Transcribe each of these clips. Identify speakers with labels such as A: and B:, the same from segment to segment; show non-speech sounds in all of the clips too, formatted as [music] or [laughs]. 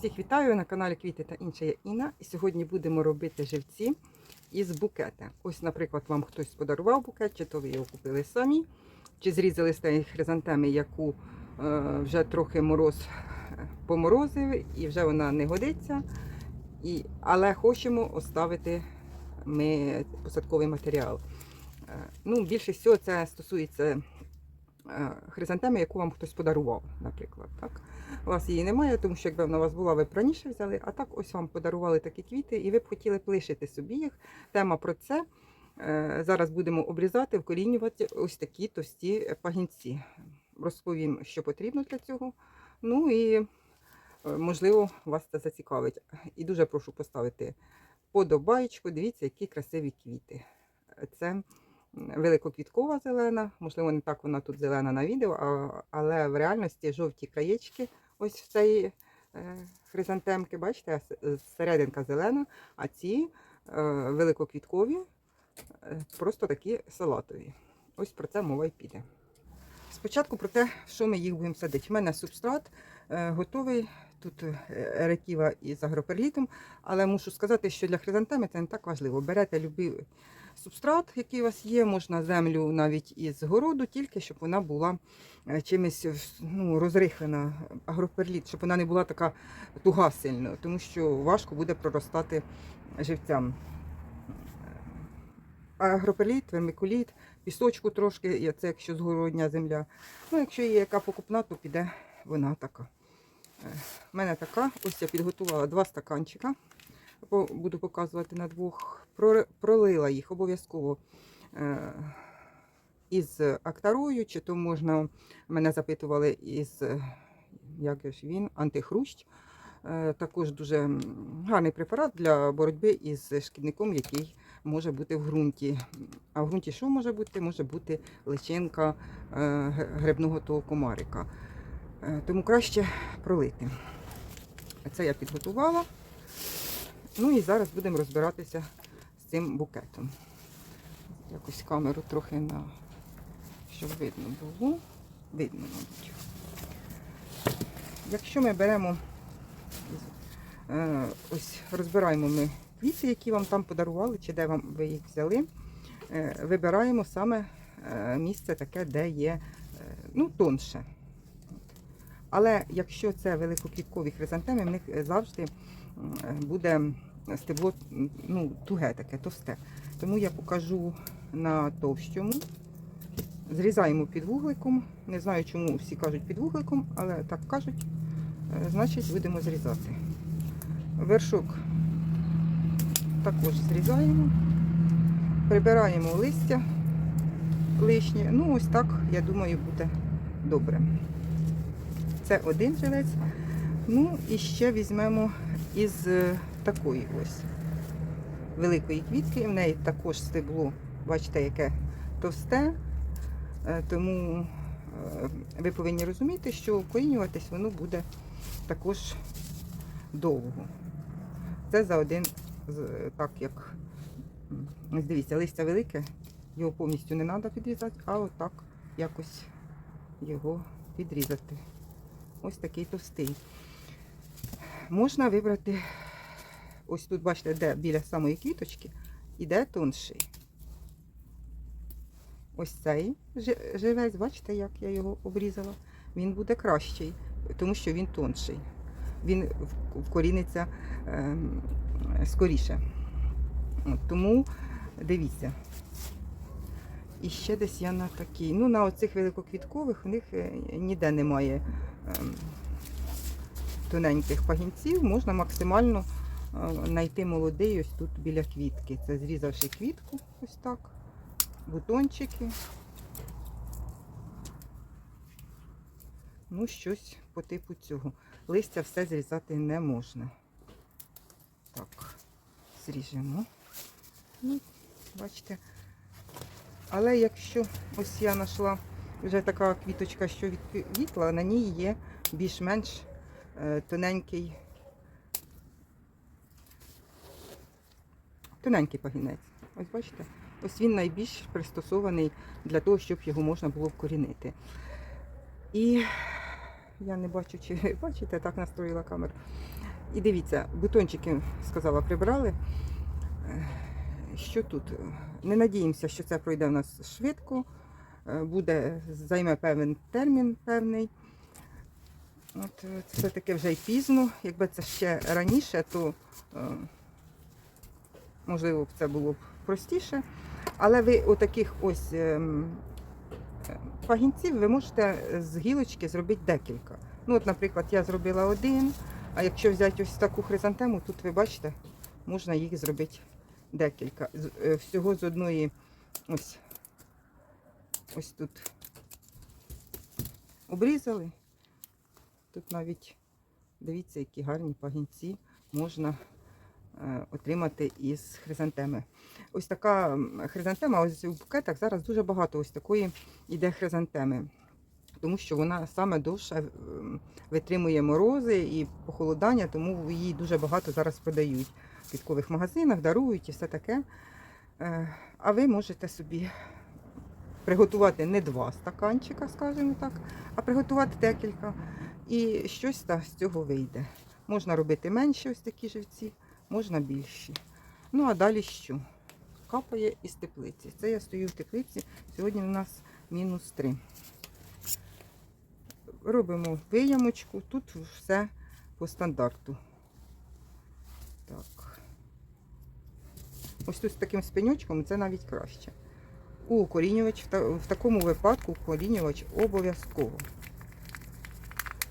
A: Всіх вітаю на каналі Квіти та інше я Інна. І сьогодні будемо робити живці із букета. Ось, наприклад, вам хтось подарував букет, чи то ви його купили самі, чи зрізали з тієї хризантеми, яку е, вже трохи мороз е, поморозив, і вже вона не годиться. І, але хочемо оставити ми посадковий матеріал. Е, ну, більше всього це стосується хризантеми, яку вам хтось подарував, наприклад. Так? У вас її немає, тому що якби вона у вас була, ви б раніше взяли, а так ось вам подарували такі квіти, і ви б хотіли б лишити собі їх. Тема про це. Е, Зараз будемо обрізати, вкорінювати ось такі товсті пагінці. Розповім, що потрібно для цього. Ну і е, можливо вас це зацікавить. І дуже прошу поставити подобаєчку. Дивіться, які красиві квіти. Це великоквіткова зелена, можливо, не так вона тут зелена на відео, але в реальності жовті краєчки ось в цієї е, хризантемки, бачите, серединка зелена, а ці е, великоквіткові е, просто такі салатові. Ось про це мова й піде. Спочатку про те, що ми їх будемо садити. У мене субстрат е, готовий. Тут е, ереківа із агроперлітом, але мушу сказати, що для хризантеми це не так важливо. Берете любий субстрат, який у вас є, можна землю навіть із городу, тільки щоб вона була е, чимось ну, розрихлена, агроперліт, щоб вона не була така туга сильно, тому що важко буде проростати живцям. Агроперліт, вермикуліт, пісочку трошки, це якщо згородня земля. Ну, якщо є яка покупна, то піде вона така. Е, У мене така, ось я підготувала два стаканчика. Буду показувати на двох. Пролила їх обов'язково е, із актарою, чи то можна, мене запитували із, як ж він, антихрущ. Е, Також дуже гарний препарат для боротьби із шкідником, який може бути в ґрунті. А в ґрунті що може бути? Може бути личинка е, грибного того комарика. Тому краще пролити. Це я підготувала. Ну і зараз будемо розбиратися з цим букетом. Якось камеру трохи на щоб видно було. Видно, мабуть. Якщо ми беремо, е, ось розбираємо ми квіти, які вам там подарували, чи де вам ви їх взяли, е, вибираємо саме е, місце таке, де є ну, тонше. Але якщо це великоквіткові хризантеми, в них завжди буде стебло ну, туге таке, товсте. Тому я покажу на товщому. Зрізаємо під вугликом. Не знаю, чому всі кажуть під вугликом, але так кажуть. Е, Значить, будемо зрізати. Вершок також зрізаємо, прибираємо листя лишнє. Ну, ось так, я думаю, буде добре. Це один жилець. Ну і ще візьмемо із е, такої ось великої квітки. В неї також стебло, бачите, яке товсте. Е, Тому е, ви повинні розуміти, що вкорінюватись воно буде також довго. Це за один, так як, дивіться, листя велике, його повністю не треба підрізати, а отак якось його підрізати. Ось такий товстий. Можна вибрати, ось тут, бачите, де біля самої квіточки, іде тонший. Ось цей живець, бачите, як я його обрізала. Він буде кращий, тому що він тонший. Він вкоріниться ем, скоріше. Тому дивіться. І ще десь я на такій. Ну, на оцих великоквіткових у них е, ніде немає ем, тоненьких пагінців. Можна максимально е, знайти молодий ось тут біля квітки. Це зрізавши квітку, ось так, бутончики. Ну, щось по типу цього. Листя все зрізати не можна. Так, зріжемо. Ну, бачите. Але якщо ось я знайшла вже така квіточка, що відквітла, на ній є більш-менш тоненький, тоненький пагінець. Ось бачите? Ось він найбільш пристосований для того, щоб його можна було вкорінити. І я не бачу, чи [laughs] бачите, так настроїла камеру. І дивіться, бутончики, сказала, прибрали. Е, Що тут? Не надіємося, що це пройде в нас швидко. Е, Буде, займе певний термін певний. От, е, це таке вже й пізно. Якби це ще раніше, то е, можливо б це було б простіше. Але ви отаких ось ем, е, пагінців ви можете з гілочки зробити декілька. Ну, от, наприклад, я зробила один, а якщо взяти ось таку хризантему, тут ви бачите, можна їх зробити декілька. Всього з одної ось, ось тут обрізали. Тут навіть дивіться, які гарні пагінці можна е, отримати із хризантеми. Ось така хризантема, ось у букетах зараз дуже багато ось такої іде хризантеми. Тому що вона саме довше витримує морози і похолодання, тому її дуже багато зараз продають в квіткових магазинах, дарують і все таке. Е, А ви можете собі приготувати не два стаканчика, скажімо так, а приготувати декілька. І щось з цього вийде. Можна робити менші ось такі живці, можна більші. Ну а далі що? Капає із теплиці. Це я стою в теплиці. Сьогодні у нас мінус 3. Робимо виямочку, тут все по стандарту. Так. Ось тут з таким спиньочком це навіть краще. Укорінювач в такому випадку укорінювач обов'язково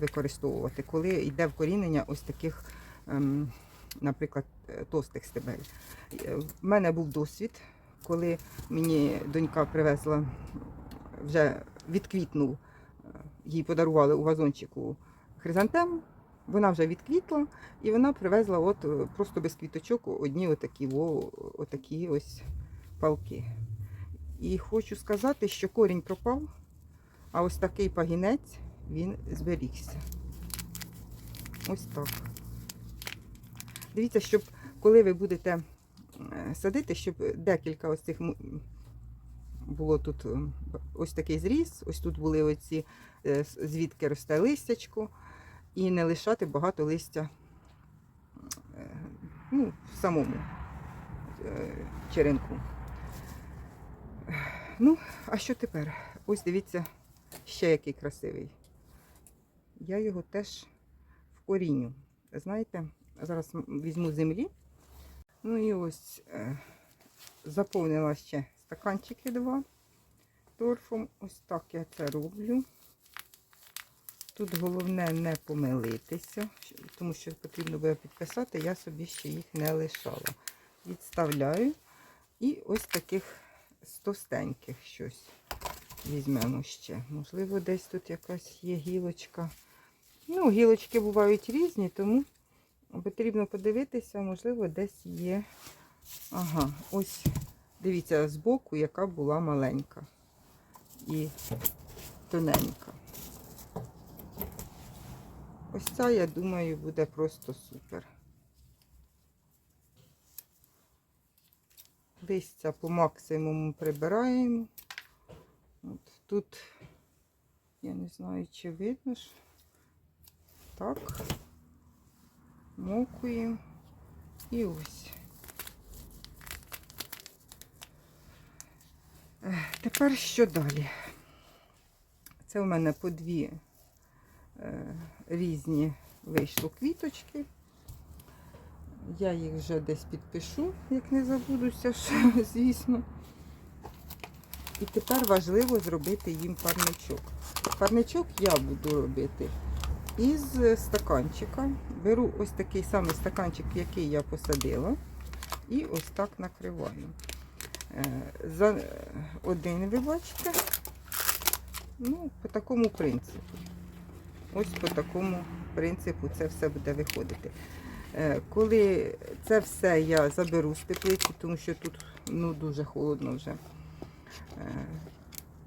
A: використовувати, коли йде вкорінення ось таких, ем, наприклад, е, товстих стебель. Е, В мене був досвід, коли мені донька привезла, вже відквітнув, е, їй подарували у вазончику хризантему, вона вже відквітла, і вона привезла от е, просто без квіточок одні отакі, во, отакі ось палки. І хочу сказати, що корінь пропав, а ось такий пагінець він зберігся. Ось так. Дивіться, щоб коли ви будете е, садити, щоб декілька ось цих було тут е, ось такий зріз, ось тут були оці, е, звідки росте листячко, і не лишати багато листя е, ну, самому черенку. Ну, а що тепер? Ось дивіться, ще який красивий. Я його теж вкоріню. Знаєте, зараз візьму землі. Ну і ось е, заповнила ще стаканчики два торфом. Ось так я це роблю. Тут головне не помилитися, тому що потрібно буде підписати, я собі ще їх не лишала. Відставляю. І ось таких з товстеньких щось візьмемо ще. Можливо, десь тут якась є гілочка. Ну, гілочки бувають різні, тому потрібно подивитися, можливо, десь є. Ага, ось дивіться, збоку, яка була маленька і тоненька. Ось ця, я думаю, буде просто супер. Листя по максимуму прибираємо. От тут, я не знаю, чи видно ж. Так. Мокуємо. І ось. Тепер що далі? Це у мене по дві е, різні вийшло квіточки. Я їх вже десь підпишу, як не забудуся, ще, [laughs] звісно. І тепер важливо зробити їм парничок. Парничок я буду робити із стаканчика. Беру ось такий самий стаканчик, який я посадила, і ось так накриваю. Е, За е, один ви бачите, ну, по такому принципу. Ось по такому принципу це все буде виходити. Е, Коли це все я заберу з теплиці, тому що тут ну, дуже холодно вже.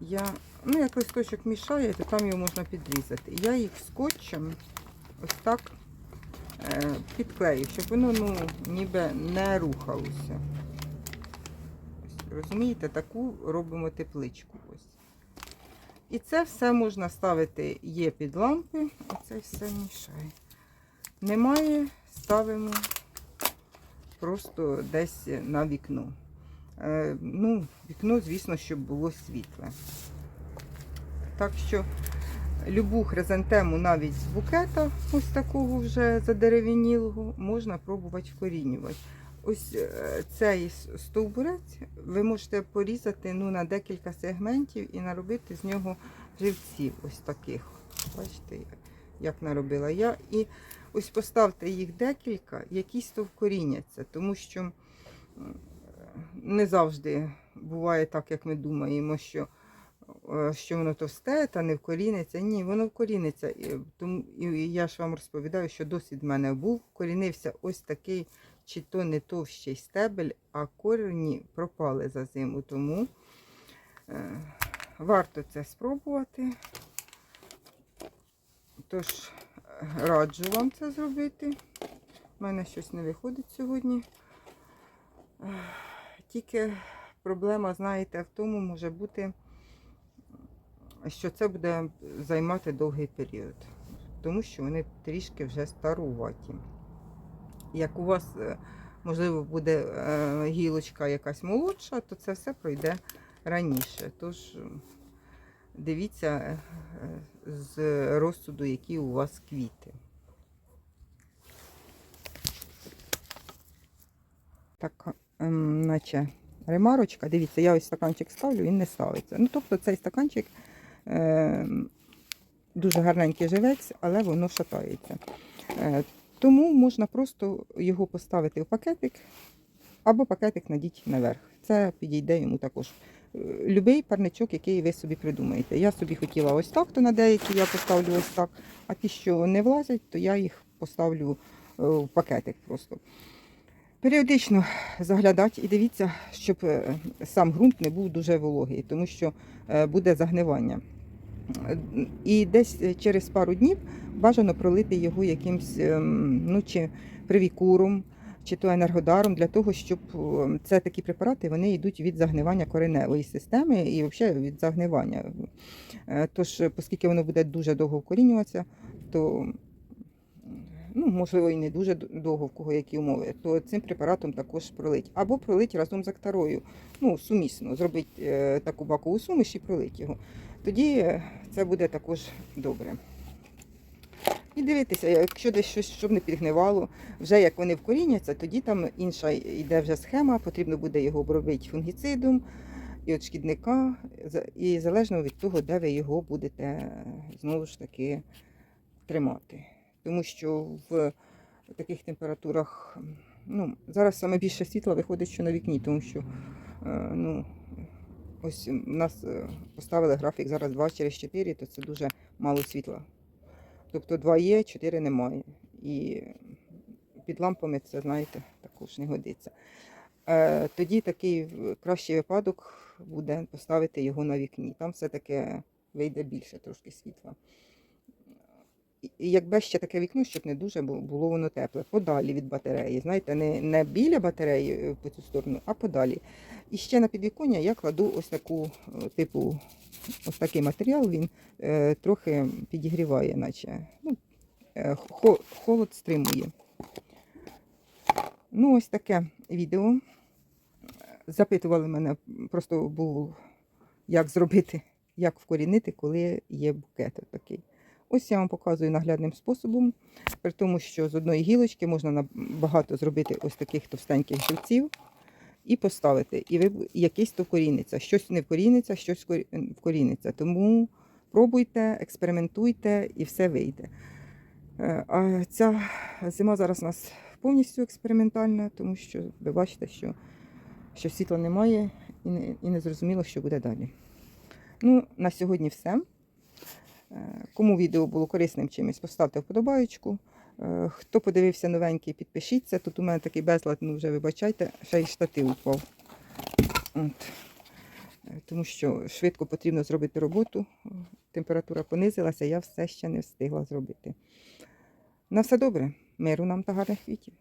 A: Я, ну, як листочок мішає, то там його можна підрізати. Я їх скотчем ось так е, підклею, щоб воно ну, ніби не рухалося. Ось, розумієте, таку робимо тепличку. Ось. І це все можна ставити, є під лампи, оце все мішає. Немає, ставимо просто десь на вікно. Е, ну, вікно, звісно, щоб було світле. Так що любу хризантему навіть з букета, ось такого вже задерев'янілого, можна пробувати вкорінювати. Ось е, цей стовбурець ви можете порізати ну, на декілька сегментів і наробити з нього живців ось таких. Бачите, як наробила я. І ось поставте їх декілька, якісь то вкоріняться, тому що не завжди буває так, як ми думаємо, що, е, що воно товсте та не вкоріниться. Ні, воно вкоріниться. І, тому, і я ж вам розповідаю, що досвід в мене був. Вкорінився ось такий, чи то не товщий стебель, а корені пропали за зиму. Тому е, варто це спробувати. Тож раджу вам це зробити. У мене щось не виходить сьогодні. Тільки проблема, знаєте, в тому може бути, що це буде займати довгий період, тому що вони трішки вже старуваті. Як у вас, е, можливо, буде е, гілочка якась молодша, то це все пройде раніше. Тож дивіться е, з розсуду, які у вас квіти. Так, ем, наче ремарочка. Дивіться, я ось стаканчик ставлю, він не ставиться. Ну, тобто цей стаканчик ем, дуже гарненький живець, але воно шатається. Е, тому можна просто його поставити в пакетик або пакетик надіть наверх. Це підійде йому також. Е, Любий парничок, який ви собі придумаєте. Я собі хотіла ось так, то на деякі я поставлю ось так, а ті, що не влазять, то я їх поставлю е, в пакетик просто. Періодично заглядати і дивіться, щоб е, сам ґрунт не був дуже вологий, тому що е, буде загнивання. І десь е, через пару днів бажано пролити його якимсь ем, ну, чи привікуром, чи то енергодаром, для того, щоб це такі препарати вони йдуть від загнивання кореневої системи і взагалі від загнивання. Тож, оскільки воно буде дуже довго вкорінюватися, то ну, можливо, і не дуже довго, в кого які умови, то цим препаратом також пролить. Або пролить разом з акторою, ну, сумісно, зробити е, таку бакову суміш і пролить його. Тоді е, це буде також добре. І дивитися, якщо десь щось, щоб не підгнивало, вже як вони вкоріняться, тоді там інша йде вже схема, потрібно буде його обробити фунгіцидом і від шкідника, і залежно від того, де ви його будете е, знову ж таки тримати. Тому що в таких температурах, ну, зараз саме більше світла виходить, що на вікні, тому що е, ну, ось у нас е, поставили графік зараз 2 через 4, то це дуже мало світла. Тобто 2 є, 4 немає. І під лампами це, знаєте, також не годиться. Е, Тоді такий кращий випадок буде поставити його на вікні. Там все-таки вийде більше трошки світла. І- якби ще таке вікно, щоб не дуже було воно тепле, подалі від батареї. Знаєте, не, не біля батареї е, по цю сторону, а подалі. І ще на підвіконня я кладу ось таку, е, типу, ось такий матеріал, він е, трохи підігріває, наче ну, е, холод стримує. Ну, ось таке відео. Запитували мене, просто був, як зробити, як вкорінити, коли є букет такий. Ось я вам показую наглядним способом, при тому, що з одної гілочки можна багато зробити ось таких товстеньких живців і поставити. І ви, якийсь то вкоріниться. Щось не вкоріниться, щось вкоріниться. Тому пробуйте, експериментуйте і все вийде. Е, А ця зима зараз у нас повністю експериментальна, тому що ви бачите, що, що світла немає і не, і не зрозуміло, що буде далі. Ну, на сьогодні все. Е, Кому відео було корисним чимось, поставте вподобаєчку. Е, Хто подивився новенький, підпишіться. Тут у мене такий безлад, ну вже вибачайте, ще й штатив упав. От. Е, Тому що швидко потрібно зробити роботу. Температура понизилася, я все ще не встигла зробити. На все добре. Миру нам та гарних квітів.